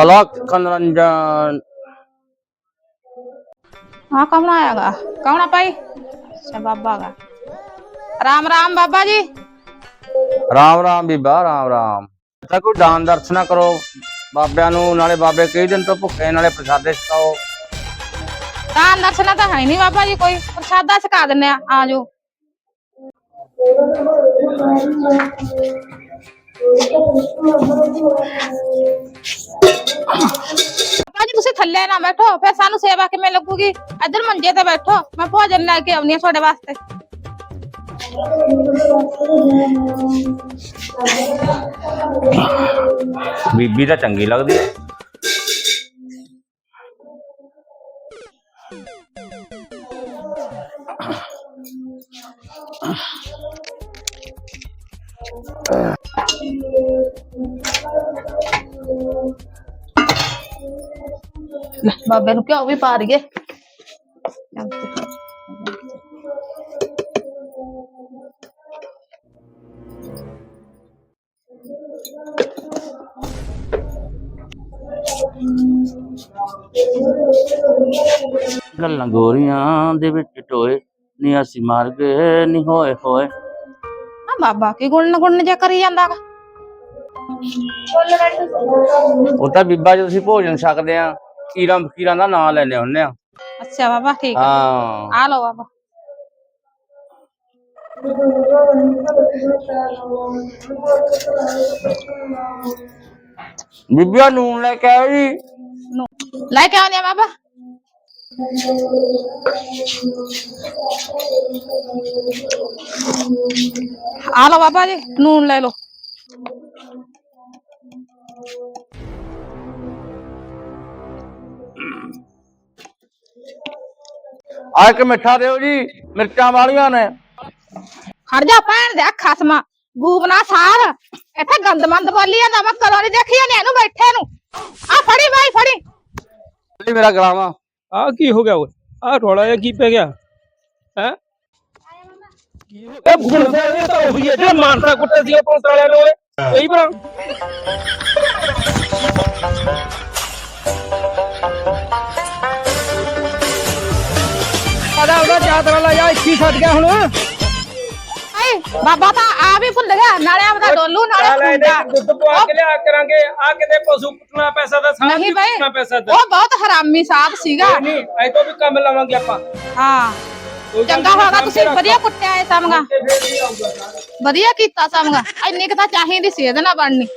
ਅਲਖ ਖਨਰੰਜਨ हाँ कौन आएगा कौन आ पाई अच्छा बाबा का राम राम बाबा जी ਰਾਮ ਰਾਮ ਬੀਬਾ ਰਾਮ ਰਾਮ ਤਾਂ ਕੋਈ ਦਾਨ ਦਰਸ਼ਨਾ ਕਰੋ ਬਾਬਿਆਂ ਨੂੰ ਨਾਲੇ ਬਾਬੇ ਕਈ ਦਿਨ ਤੋਂ ਭੁੱਖੇ ਨਾਲੇ ਪ੍ਰਸਾਦੇ ਛਕਾਓ दान दर्शन तो है नहीं बाबा जी कोई प्रसादा सिखा देने आ जाओ ਬਾਬਾ ਤੁਸੀਂ ਥੱਲੇ ਨਾ ਬੈਠੋ, ਫਿਰ ਸਾਨੂੰ ਸੇਵਾ ਕਿਵੇਂ ਲੱਗੂਗੀ? ਇੱਧਰ ਮੰਜੇ ਤੇ ਬੈਠੋ, ਮੈਂ ਭੋਜਨ ਲੈ ਕੇ ਆਉਣੀ ਆ ਤੁਹਾਡੇ ਵਾਸਤੇ। ਬੀਬੀ ਤਾਂ ਚੰਗੀ ਲੱਗਦੀ ਹੈ। ਬਾਬੇ ਨੂੰ ਘਿਓ ਵੀ ਪਾ ਦਈਏ। ਗੱਲਾਂ ਗੋਰੀਆਂ ਦੇ ਵਿੱਚ ਟੋਏ, ਨੀ ਅਸੀਂ ਮਾਰ ਗਏ, ਨੀ ਹੋਏ ਹੋਏ। ਬਾਬਾ ਕੀ ਗੁਣ ਗੁਣ ਜਿਹਾ ਕਰੀ ਜਾਂਦਾ ਗਾ ਉਹ ਤਾਂ ਬੀਬਾ ਜਦੋਂ ਅਸੀਂ ਭੋਜਨ ਛਕਦੇ ਆ ਕੀਰਾਂ ਫਕੀਰਾਂ ਦਾ ਨਾਮ ਲੈਨੇ ਹੁੰਨੇ ਆ। ਅੱਛਾ ਬਾਬਾ ਠੀਕ ਹਾਂ। ਆ ਲਓ ਬਾਬਾ। ਬੀਬੀਆ ਨੂਨ ਲੈ ਕੇ ਨੂੰ ਲੈ ਕੇ ਆਉਂਦੇ ਆ ਬਾਬਾ। ਆ ਲਓ ਬਾਬਾ ਜੀ ਨੂਨ ਲੈ ਲਓ। ਆ ਇੱਕ ਮਿੱਠਾ ਦਿਓ ਜੀ ਮਿਰਚਾਂ ਵਾਲੀਆਂ ਨੇ। ਖੜ ਜਾ ਭੈਣ ਦੇ ਖਸਮਾ ਗੂਬਨਾ ਸਾਰ। ਇੱਥੇ ਗੰਦਮੰਦ ਬੋਲੀ ਜਾਂਦਾ ਮੈਂ ਕਦੋਂ ਨਹੀਂ ਦੇਖੀ ਇਹਨੂੰ ਬੈਠੇ ਨੂੰ। ਆ ਫੜੀ ਬਾਈ ਫੜੀ। ਇਹ ਮੇਰਾ ਗਲਾਵਾ। ਆ ਕੀ ਹੋ ਗਿਆ ਓਏ? ਆ ਰੋਲਾ ਜਿਹਾ ਕੀ ਪੈ ਗਿਆ? ਹੈ? ਇਹ ਗੁਣ ਸਾਹਿਬ ਤਾਂ ਉਹੀ ਹੈ ਜਿਹੜਾ ਮਾਨਸਾ ਕੁੱਟੇ ਸੀ ਪੁਲਿਸ ਵਾਲਿਆਂ ਨੇ ਓਏ। ਇਹੀ ਭਰਾ ਆਦਾ ਉਹਦਾ ਚਾਦਰ ਲਾ ਜਾ ਇੱਥੇ ਹੀ ਛੱਡ ਗਿਆ ਹੁਣ। ਆਏ ਬਾਬਾ ਤਾਂ ਆ ਵੀ ਭੁੱਲ ਗਿਆ ਨਾਲੇ ਆਪਦਾ ਡੋਲੂ ਨਾਲੇ ਚੱਲ ਇਹਦੇ ਖੁੰਡਾ ਦੁੱਧ ਪਵਾ ਕੇ ਲਿਆ ਕਰਾਂਗੇ ਆ ਕਿਤੇ ਪਸ਼ੂ ਕੁੱਟਣਾ ਪੈਸਾ ਦਾ ਸਾਹ ਨਹੀਂ ਬਾਈ ਕੁੱਟਣਾ ਪੈਸਾ ਦਾ ਉਹ ਬਹੁਤ ਹਰਾਮੀ ਸਾਧ ਸੀਗਾ। ਨਹੀਂ ਐ ਤੋਂ ਵੀ ਕੰਮ ਲਵਾਂਗੇ ਆਪਾਂ। ਹਾਂ। ਕੋਈ ਗੱਲ ਚੰਗਾ ਨਹੀਂ, ਹੋਗਾ ਤੁਸੀਂ ਸਾਂਭ ਕੇ ਵਧੀਆ ਕੁੱਟਿਆ ਸਮਗਾ। ਵਧੀਆ ਕੀਤਾ ਸਮਗਾ ਇੰਨੀ ਕੁ ਤਾਂ ਚਾਹੀਦੀ ਸੀ ਇਹਦੇ ਨਾਲ ਬਣਨੀ।